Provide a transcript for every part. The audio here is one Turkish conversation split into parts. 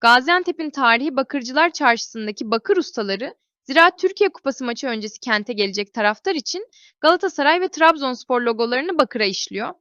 Gaziantep'in tarihi Bakırcılar Çarşısı'ndaki bakır ustaları, Ziraat Türkiye Kupası maçı öncesi kente gelecek taraftar için Galatasaray ve Trabzonspor logolarını bakıra işliyor.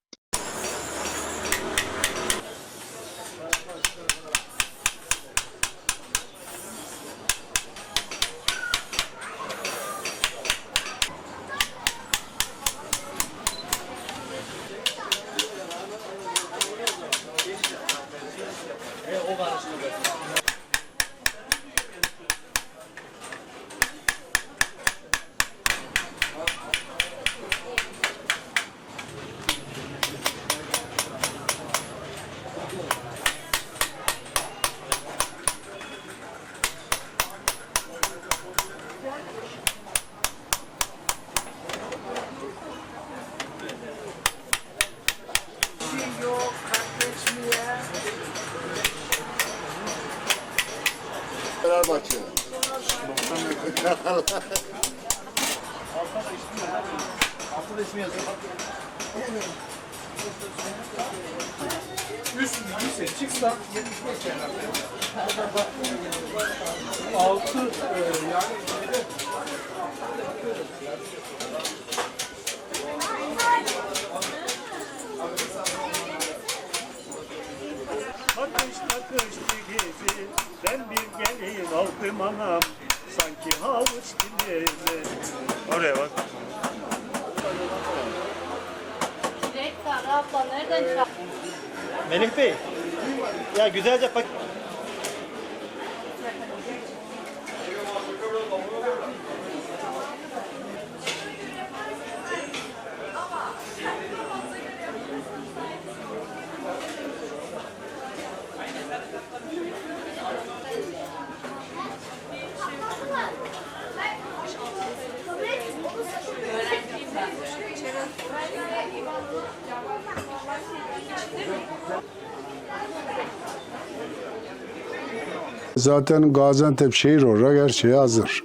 Fenerbahçe. Üst yüksek çıksa 75 herhalde. Altı e, yani Takış takış bir gezi Ben bir aldım anam Sanki havuç dilimi Oraya bak? Melih Bey, ya güzelce pak Zaten Gaziantep şehir olarak her şeye hazır.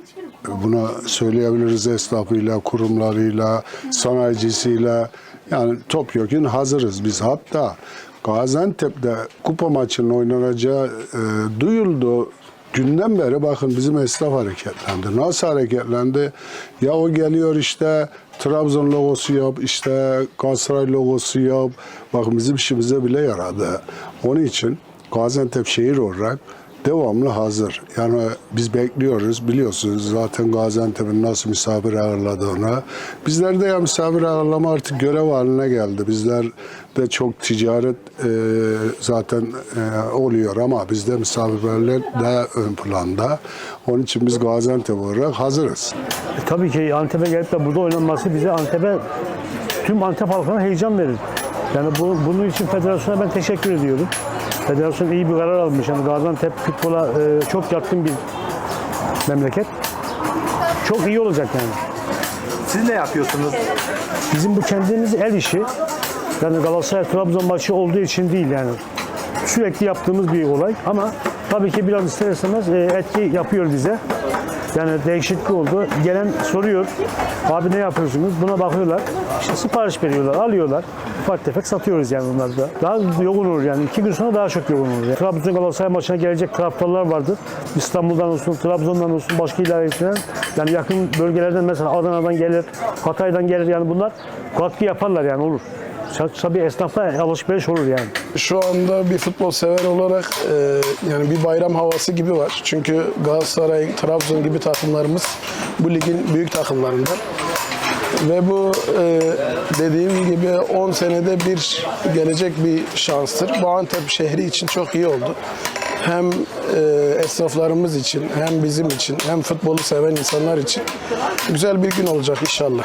Buna söyleyebiliriz esnafıyla, kurumlarıyla, sanayicisiyle. Yani topyekun hazırız biz. Hatta Gaziantep'te kupa maçının oynanacağı e, duyuldu. Günden beri bakın bizim esnaf hareketlendi. Nasıl hareketlendi? Ya o geliyor işte Trabzon logosu yap, işte Galatasaray logosu yap. Bakın bizim işimize bile yaradı. Onun için Gaziantep şehir olarak devamlı hazır. Yani biz bekliyoruz. Biliyorsunuz zaten Gaziantep'in nasıl misafir ağırladığını. Bizler de ya misafir ağırlama artık görev haline geldi. Bizler de çok ticaret e, zaten e, oluyor ama bizde misafirperverlik daha ön planda. Onun için biz Gaziantep olarak hazırız. E, Tabii ki Antep'e gelip de burada oynanması bize Antep'e tüm Antep halkına heyecan verir. Yani bu, bunun için federasyona ben teşekkür ediyorum. Federasyon iyi bir karar almış. Yani Gaziantep futbola e, çok yatkın bir memleket. Çok iyi olacak yani. siz ne yapıyorsunuz? Bizim bu kendimiz el işi. Yani Galatasaray Trabzon maçı olduğu için değil yani. Sürekli yaptığımız bir olay ama tabii ki biraz ister istemez e, etki yapıyor bize. Yani değişiklik oldu. Gelen soruyor. Abi ne yapıyorsunuz? Buna bakıyorlar. İşte sipariş veriyorlar, alıyorlar. Ufak tefek satıyoruz yani bunları da. Daha yoğun olur yani. İki gün sonra daha çok yoğun olur. Yani. Trabzon Galatasaray maçına gelecek taraftarlar vardır. İstanbul'dan olsun, Trabzon'dan olsun, başka ilerisinden. Yani yakın bölgelerden mesela Adana'dan gelir, Hatay'dan gelir. Yani bunlar katkı yaparlar yani olur. Tabii esnafla alışveriş olur yani. Şu anda bir futbol sever olarak e, yani bir bayram havası gibi var. Çünkü Galatasaray, Trabzon gibi takımlarımız bu ligin büyük takımlarından. Ve bu e, dediğim gibi 10 senede bir gelecek bir şanstır. Bu Antep şehri için çok iyi oldu. Hem e, esnaflarımız için, hem bizim için, hem futbolu seven insanlar için güzel bir gün olacak inşallah.